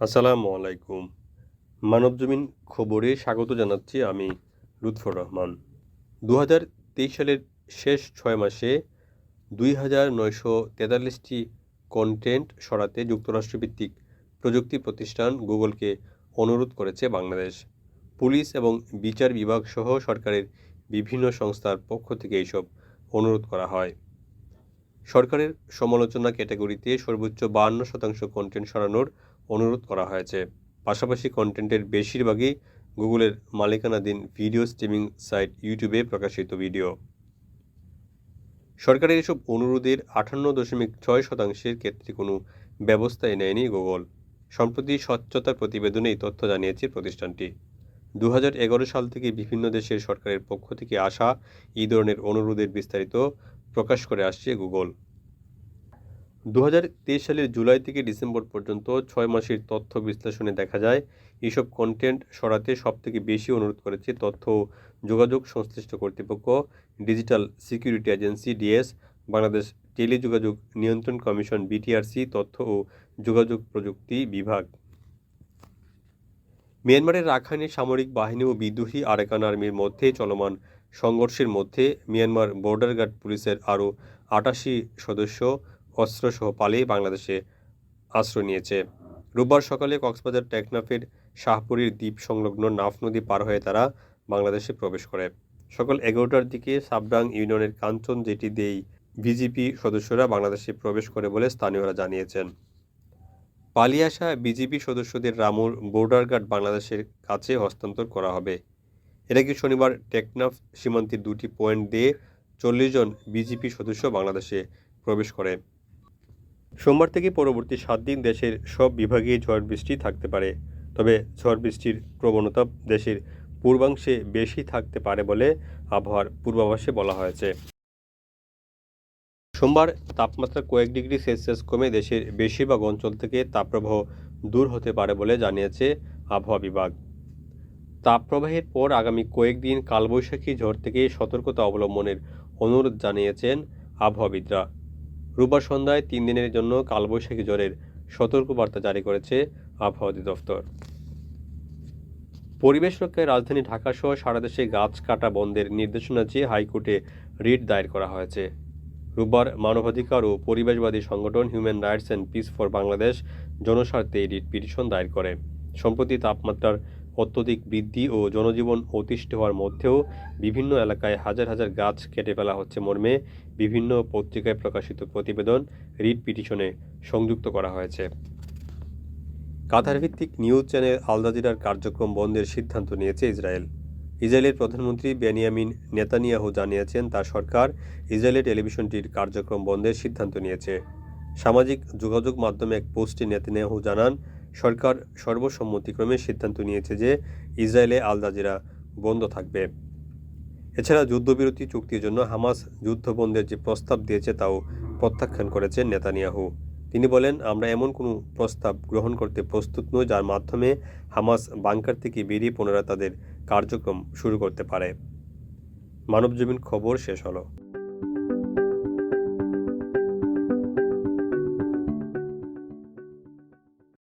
আসসালামু আলাইকুম। মানবজমিন খবরে স্বাগত জানাচ্ছি আমি লুৎফর রহমান। দু হাজার তেইশ সালের শেষ ছয় মাসে দুই হাজার নয়শো তেতাল্লিশটি কন্টেন্ট সরাতে যুক্তরাষ্ট্রভিত্তিক প্রযুক্তি প্রতিষ্ঠান গুগলকে অনুরোধ করেছে বাংলাদেশ। পুলিশ এবং বিচার বিভাগ সহ সরকারের বিভিন্ন সংস্থার পক্ষ থেকে এইসব অনুরোধ করা হয়। সরকারের সমালোচনা ক্যাটাগরিতে সর্বোচ্চ বাহান্ন শতাংশ কন্টেন্ট সরানোর অনুরোধ করা হয়েছে। পাশাপাশি কন্টেন্টের বেশিরভাগই গুগলের মালিকানাধীন ভিডিও স্ট্রিমিং সাইট ইউটিউবে প্রকাশিত ভিডিও। সরকারের এসব অনুরোধের আটান্ন দশমিক ছয় শতাংশের ক্ষেত্রে কোনো ব্যবস্থাই নেয়নি গুগল। সম্প্রতি স্বচ্ছতার প্রতিবেদনে এই তথ্য জানিয়েছে প্রতিষ্ঠানটি। দু সাল থেকে বিভিন্ন দেশের সরকারের পক্ষ থেকে আসা এই ধরনের অনুরোধের বিস্তারিত প্রকাশ করে আসছে গুগল। দু হাজার তেইশ সালের জুলাই থেকে ডিসেম্বর পর্যন্ত ছয় মাসের তথ্য বিশ্লেষণে দেখা যায়, এসব কন্টেন্ট সরাতে সবথেকে বেশি অনুরোধ করেছে তথ্য যোগাযোগ সংশ্লিষ্ট কর্তৃপক্ষ digital security agency DS Bangladesh টেলিযোগাযোগ নিয়ন্ত্রণ কমিশন বিটিআরসি তথ্য ও যোগাযোগ প্রযুক্তি বিভাগ। মিয়ানমারের রাখাইনে সামরিক বাহিনী ও বিদ্রোহী আরাকান আর্মির মধ্যে চলমান সংঘর্ষের মধ্যে মিয়ানমার বর্ডার গার্ড পুলিশের আরও আটাশি সদস্য অস্ত্রসহ পালিয়ে বাংলাদেশে আশ্রয় নিয়েছে। রোববার সকালে কক্সবাজার টেকনাফের শাহপুরীর দ্বীপ সংলগ্ন নাফ নদী পার হয়ে তারা বাংলাদেশে প্রবেশ করে। সকাল এগারোটার দিকে সাবডাং ইউনিয়নের কাঞ্চন জেটি দেই বিজেপি সদস্যরা বাংলাদেশে প্রবেশ করে বলে স্থানীয়রা জানিয়েছেন। পালিয়ে আসা বিজেপি সদস্যদের রামুর বর্ডার গার্ড বাংলাদেশের কাছে হস্তান্তর করা হবে। এর আগে শনিবার টেকনাফ সীমান্তের দুটি পয়েন্ট দিয়ে চল্লিশ জন বিজেপি সদস্য বাংলাদেশে প্রবেশ করে। সোমবার থেকে পরবর্তী সাত দিন দেশের সব বিভাগে ঝড় বৃষ্টি থাকতে পারে। তবে ঝড় বৃষ্টির প্রবণতা দেশের পূর্বাংশে বেশি থাকতে পারে বলে আবহাওয়ার পূর্বাভাসে বলা হয়েছে। সোমবার তাপমাত্রা কয়েক ডিগ্রি সেলসিয়াস কমে দেশের বেশিরভাগ অঞ্চল থেকে তাপপ্রবাহ দূর হতে পারে বলে জানিয়েছে আবহাওয়া বিভাগ। তাপপ্রবাহের পর আগামী কয়েকদিন কালবৈশাখী ঝড় থেকে সতর্কতা অবলম্বনের অনুরোধ জানিয়েছেন আবহাওয়াবিদরা। রোববার সন্ধ্যায় তিন দিনের জন্য কালবৈশাখী জ্বরের সতর্কবার্তা জারি করেছে আবহাওয়া অধিদপ্তর। পরিবেশ রক্ষায় রাজধানী ঢাকাসহ সারা দেশে গাছ কাটা বন্ধের নির্দেশনা চেয়ে হাইকোর্টে রিট দায়ের করা হয়েছে। রোববার মানবাধিকার ও পরিবেশবাদী সংগঠন human rights and peace for Bangladesh জনস্বার্থে এই রিট পিটিশন দায়ের করে। সম্প্রতি তাপমাত্রার অত্যধিক বৃদ্ধি ও জনজীবন অতিষ্ঠ হওয়ার মধ্যেও বিভিন্ন এলাকায় হাজার হাজার গাছ কেটে ফেলা হচ্ছে মর্মে। বিভিন্ন পত্রিকায় প্রকাশিত প্রতিবেদন রিট পিটিশনে সংযুক্ত করা হয়েছে। কাতার ভিত্তিক নিউজ চ্যানেল আল জাজিরার কার্যক্রম বন্ধের সিদ্ধান্ত নিয়েছে ইসরায়েল। ইসরায়েলের প্রধানমন্ত্রী বেনিয়ামিন নেতানিয়াহু জানিয়েছেন, তার সরকার ইসরায়েলের টেলিভিশনটির কার্যক্রম বন্ধের সিদ্ধান্ত নিয়েছে। সামাজিক যোগাযোগ মাধ্যমে এক পোস্টে নেতানিয়াহু জানান সরকার সর্বসম্মতিক্রমে সিদ্ধান্ত নিয়েছে যে ইসরায়েলে আল জাজিরা বন্ধ থাকবে। এছাড়া যুদ্ধবিরতি চুক্তির জন্য হামাস যুদ্ধবন্ধের যে প্রস্তাব দিয়েছে তাও প্রত্যাখ্যান করেছেন নেতানিয়াহু। তিনি বলেন, আমরা এমন কোনো প্রস্তাব গ্রহণ করতে প্রস্তুত নই যার মাধ্যমে হামাস বাংকার থেকে বেরিয়ে পুনরায় তাদের কার্যক্রম শুরু করতে পারে। মানবজমিন খবর শেষ হলো।